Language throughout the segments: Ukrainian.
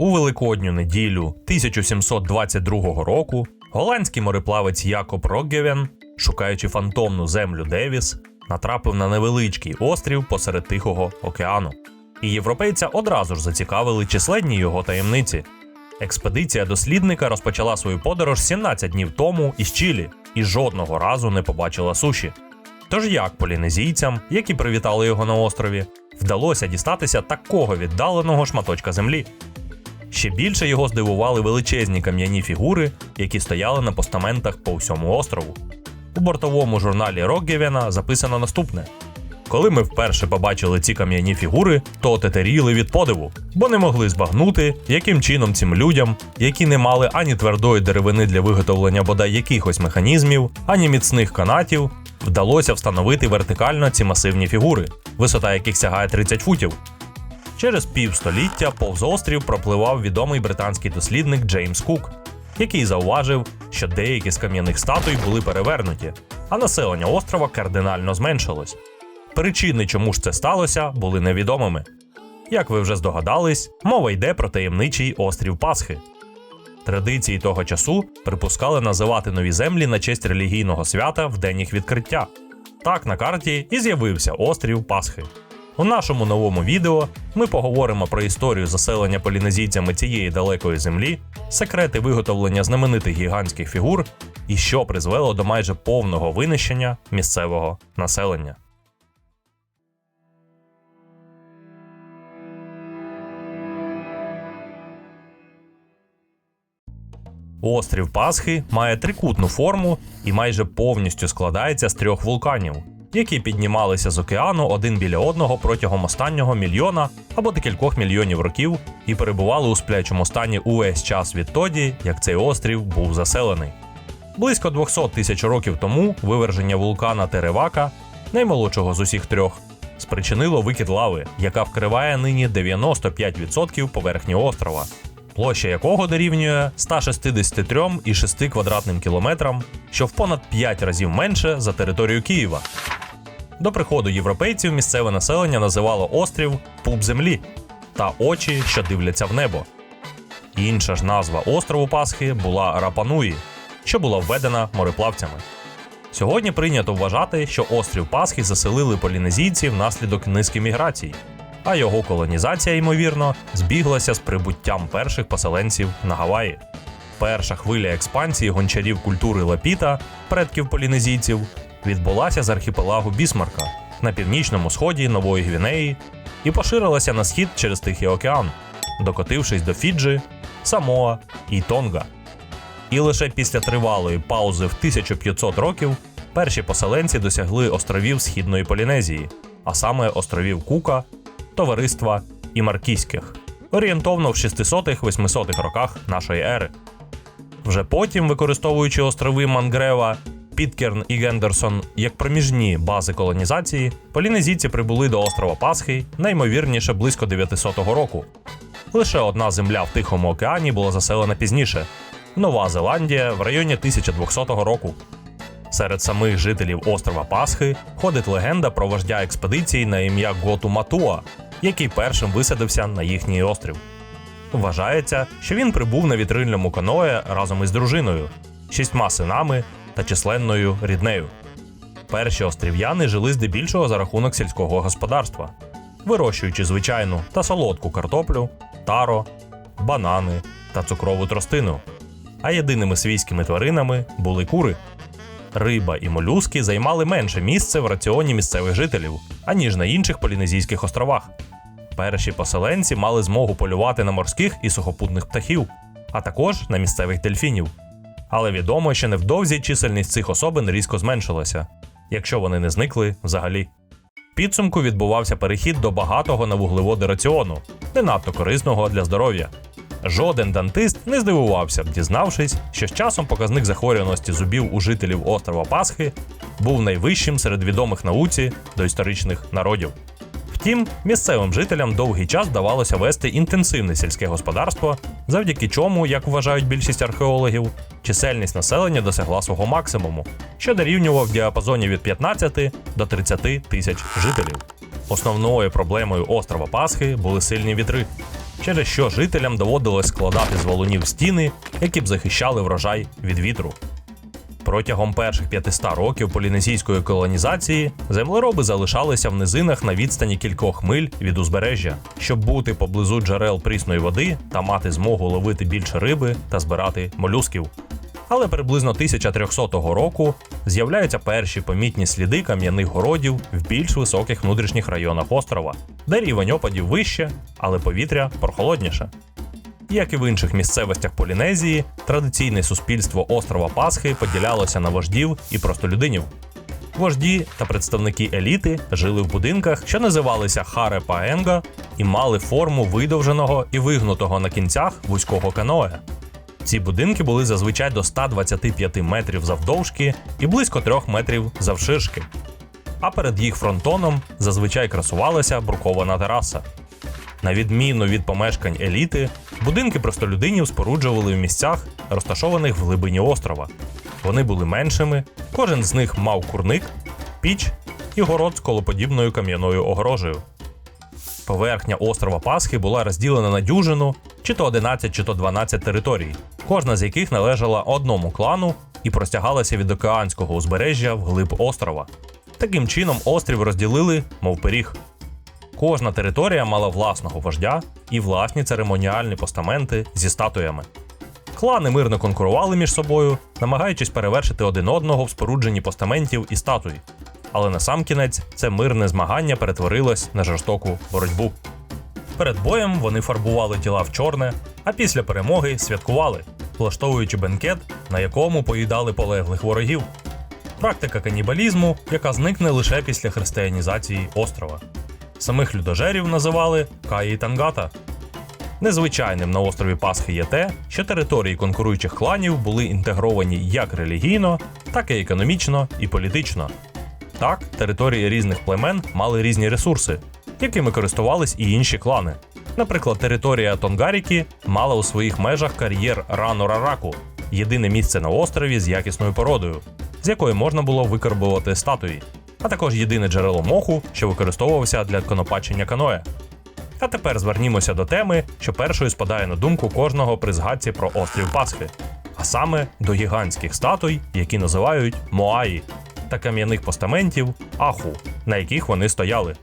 У великодню неділю 1722 року голландський мореплавець Якоб Роггевен, шукаючи фантомну землю Девіс, натрапив на невеличкий острів посеред Тихого океану. І європейця одразу ж зацікавили численні його таємниці. Експедиція дослідника розпочала свою подорож 17 днів тому із Чилі і жодного разу не побачила суші. Тож як полінезійцям, які привітали його на острові, вдалося дістатися такого віддаленого шматочка землі? Ще більше його здивували величезні кам'яні фігури, які стояли на постаментах по всьому острову. У бортовому журналі Рокгевена записано наступне: коли ми вперше побачили ці кам'яні фігури, то тетеріли від подиву, бо не могли збагнути, яким чином цим людям, які не мали ані твердої деревини для виготовлення бодай якихось механізмів, ані міцних канатів, вдалося встановити вертикально ці масивні фігури, висота яких сягає 30 футів. Через півстоліття повз острів пропливав відомий британський дослідник Джеймс Кук, який зауважив, що деякі з кам'яних статуй були перевернуті, а населення острова кардинально зменшилось. Причини, чому ж це сталося, були невідомими. Як ви вже здогадались, мова йде про таємничий острів Пасхи. Традиції того часу припускали називати нові землі на честь релігійного свята в день їх відкриття. Так на карті і з'явився острів Пасхи. У нашому новому відео ми поговоримо про історію заселення полінезійцями цієї далекої землі, секрети виготовлення знаменитих гігантських фігур і що призвело до майже повного винищення місцевого населення. Острів Пасхи має трикутну форму і майже повністю складається з трьох вулканів, які піднімалися з океану один біля одного протягом останнього мільйона або декількох мільйонів років і перебували у сплячому стані увесь час відтоді, як цей острів був заселений. Близько 200 тисяч років тому виверження вулкана Теревака, наймолодшого з усіх трьох, спричинило викид лави, яка вкриває нині 95% поверхні острова, площа якого дорівнює 163,6 квадратним кілометрам, що в понад 5 разів менше за територію Києва. До приходу європейців місцеве населення називало острів Пуп землі та очі, що дивляться в небо. Інша ж назва острову Пасхи була Рапануї, що була введена мореплавцями. Сьогодні прийнято вважати, що острів Пасхи заселили полінезійці внаслідок низки міграцій, а його колонізація, ймовірно, збіглася з прибуттям перших поселенців на Гаваї. Перша хвиля експансії гончарів культури Лапіта, предків полінезійців, відбулася з архіпелагу Бісмарка на північному сході Нової Гвінеї і поширилася на схід через Тихий океан, докотившись до Фіджі, Самоа і Тонга. І лише після тривалої паузи в 1500 років перші поселенці досягли островів Східної Полінезії, а саме островів Кука, Товариства і Маркізьких, орієнтовно в 600-800-х роках нашої ери. Вже потім, використовуючи острови Мангрева, Піткерн і Гендерсон як проміжні бази колонізації, полінезійці прибули до острова Пасхи наймовірніше близько 900 року. Лише одна земля в Тихому океані була заселена пізніше Нова Зеландія в районі 1200 року. Серед самих жителів острова Пасхи ходить легенда про вождя експедиції на ім'я Готу Матуа, який першим висадився на їхній острів. Вважається, що він прибув на вітрильному каное разом із дружиною, шістьма синами та численною ріднею. Перші острів'яни жили здебільшого за рахунок сільського господарства, вирощуючи звичайну та солодку картоплю, таро, банани та цукрову тростину. А єдиними свійськими тваринами були кури. Риба і молюски займали менше місце в раціоні місцевих жителів, аніж на інших полінезійських островах. Перші поселенці мали змогу полювати на морських і сухопутних птахів, а також на місцевих дельфінів. Але відомо, що невдовзі чисельність цих особин різко зменшилася, якщо вони не зникли взагалі. Підсумку відбувався перехід до багатого на вуглеводи раціону, не надто корисного для здоров'я. Жоден дантист не здивувався дізнавшись, що з часом показник захворюваності зубів у жителів острова Пасхи був найвищим серед відомих науці доісторичних народів. Втім, місцевим жителям довгий час вдавалося вести інтенсивне сільське господарство, завдяки чому, як вважають більшість археологів, чисельність населення досягла свого максимуму, що дорівнював в діапазоні від 15 до 30 тисяч жителів. Основною проблемою острова Пасхи були сильні вітри. Через що жителям доводилось складати з валунів стіни, які б захищали врожай від вітру. Протягом перших 500 років полінезійської колонізації землероби залишалися в низинах на відстані кількох миль від узбережжя, щоб бути поблизу джерел прісної води та мати змогу ловити більше риби та збирати молюсків. Але приблизно 1300 року з'являються перші помітні сліди кам'яних городів в більш високих внутрішніх районах острова, де рівень опадів вище, але повітря прохолодніше. Як і в інших місцевостях Полінезії, традиційне суспільство острова Пасхи поділялося на вождів і простолюдинів. Вожді та представники еліти жили в будинках, що називалися харе паенга, і мали форму видовженого і вигнутого на кінцях вузького каноe. Ці будинки були зазвичай до 125 метрів завдовжки і близько 3 метрів завширшки. А перед їх фронтоном зазвичай красувалася брукована тераса. На відміну від помешкань еліти, будинки простолюдинів споруджували в місцях, розташованих в глибині острова. Вони були меншими, кожен з них мав курник, піч і город з колоподібною кам'яною огорожею. Поверхня острова Пасхи була розділена на дюжину, чи то 11, чи то 12 територій, кожна з яких належала одному клану і простягалася від океанського узбережжя вглиб острова. Таким чином, острів розділили, мов пиріг. Кожна територія мала власного вождя і власні церемоніальні постаменти зі статуями. Клани мирно конкурували між собою, намагаючись перевершити один одного в спорудженні постаментів і статуй. Але на сам кінець це мирне змагання перетворилось на жорстоку боротьбу. Перед боєм вони фарбували тіла в чорне, а після перемоги святкували, влаштовуючи бенкет, на якому поїдали полеглих ворогів. Практика канібалізму, яка зникне лише після християнізації острова. Самих людожерів називали Каї Тангата. Незвичайним на острові Пасхи є те, що території конкуруючих кланів були інтегровані як релігійно, так і економічно і політично. Так, території різних племен мали різні ресурси, якими користувались і інші клани. Наприклад, територія Тонгаріки мала у своїх межах кар'єр Рану-Рараку, єдине місце на острові з якісною породою, з якої можна було викарбувати статуї, а також єдине джерело моху, що використовувався для конопачення каноe. А тепер звернімося до теми, що першою спадає на думку кожного при згадці про острів Пасхи, а саме до гігантських статуй, які називають Моаї, та кам'яних постаментів Аху, на яких вони стояли.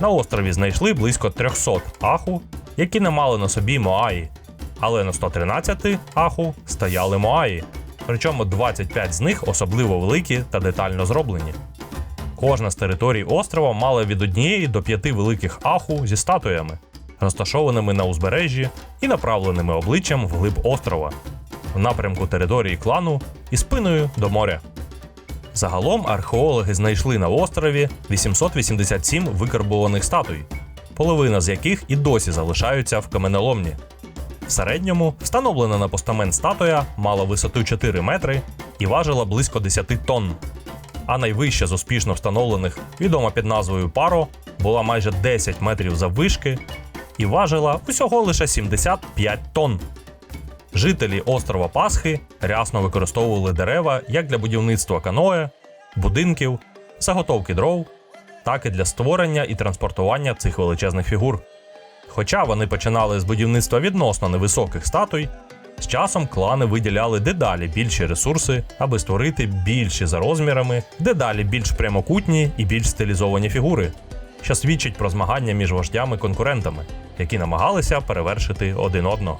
На острові знайшли близько 300 аху, які не мали на собі Моаї, але на 113 аху стояли Моаї, причому 25 з них особливо великі та детально зроблені. Кожна з територій острова мала від однієї до п'яти великих аху зі статуями, розташованими на узбережжі і направленими обличчям вглиб острова, в напрямку території клану і спиною до моря. Загалом археологи знайшли на острові 887 викарбованих статуй, половина з яких і досі залишаються в каменоломні. В середньому встановлена на постамент статуя мала висоту 4 метри і важила близько 10 тонн. А найвища з успішно встановлених, відома під назвою Паро, була майже 10 метрів заввишки і важила усього лише 75 тонн. Жителі острова Пасхи рясно використовували дерева як для будівництва каноe, будинків, заготовки дров, так і для створення і транспортування цих величезних фігур. Хоча вони починали з будівництва відносно невисоких статуй, з часом клани виділяли дедалі більші ресурси, аби створити більші за розмірами, дедалі більш прямокутні і більш стилізовані фігури, що свідчить про змагання між вождями-конкурентами, які намагалися перевершити один одного.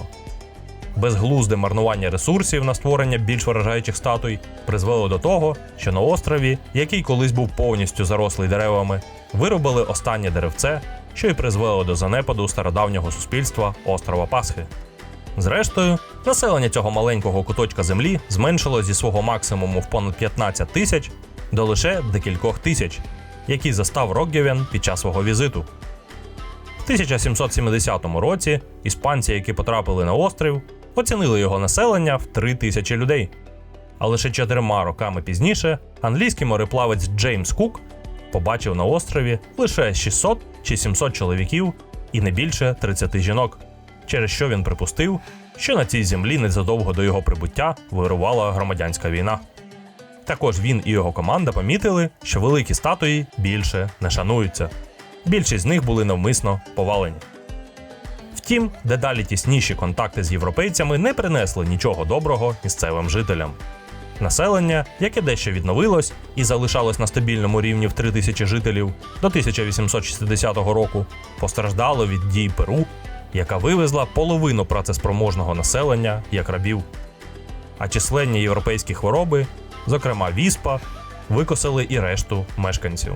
Безглузде марнування ресурсів на створення більш вражаючих статуй призвело до того, що на острові, який колись був повністю зарослий деревами, виробили останнє деревце, що й призвело до занепаду стародавнього суспільства острова Пасхи. Зрештою, населення цього маленького куточка землі зменшило зі свого максимуму в понад 15 тисяч до лише декількох тисяч, які застав Рокгевен під час свого візиту. В 1770 році іспанці, які потрапили на острів, оцінили його населення в 3 тисячі людей. А лише чотирма роками пізніше англійський мореплавець Джеймс Кук побачив на острові лише 600 чи 700 чоловіків і не більше 30 жінок, через що він припустив, що на цій землі незадовго до його прибуття вирувала громадянська війна. Також він і його команда помітили, що великі статуї більше не шануються. Більшість з них були навмисно повалені. Втім, дедалі тісніші контакти з європейцями не принесли нічого доброго місцевим жителям. Населення, яке дещо відновилось і залишалось на стабільному рівні в 3 тисячі жителів до 1860 року, постраждало від дій Перу, яка вивезла половину працеспроможного населення як рабів. А численні європейські хвороби, зокрема віспа, викосили і решту мешканців.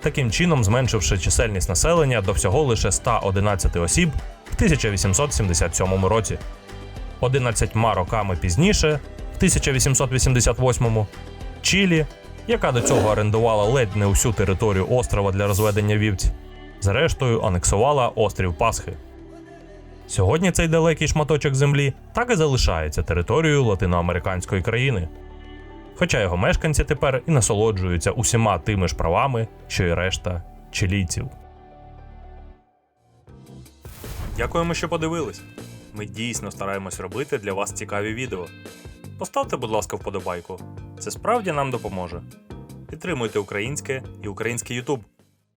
Таким чином зменшивши чисельність населення до всього лише 111 осіб в 1877 році. 11 роками пізніше, в 1888 Чилі, яка до цього орендувала ледь не усю територію острова для розведення вівць, зрештою анексувала острів Пасхи. Сьогодні цей далекий шматочок землі так і залишається територією латиноамериканської країни. Хоча його мешканці тепер і насолоджуються усіма тими ж правами, що й решта чилійців. Дякуємо, що подивились. Ми дійсно стараємось робити для вас цікаві відео. Поставте, будь ласка, вподобайку. Це справді нам допоможе. Підтримуйте українське і український Ютуб.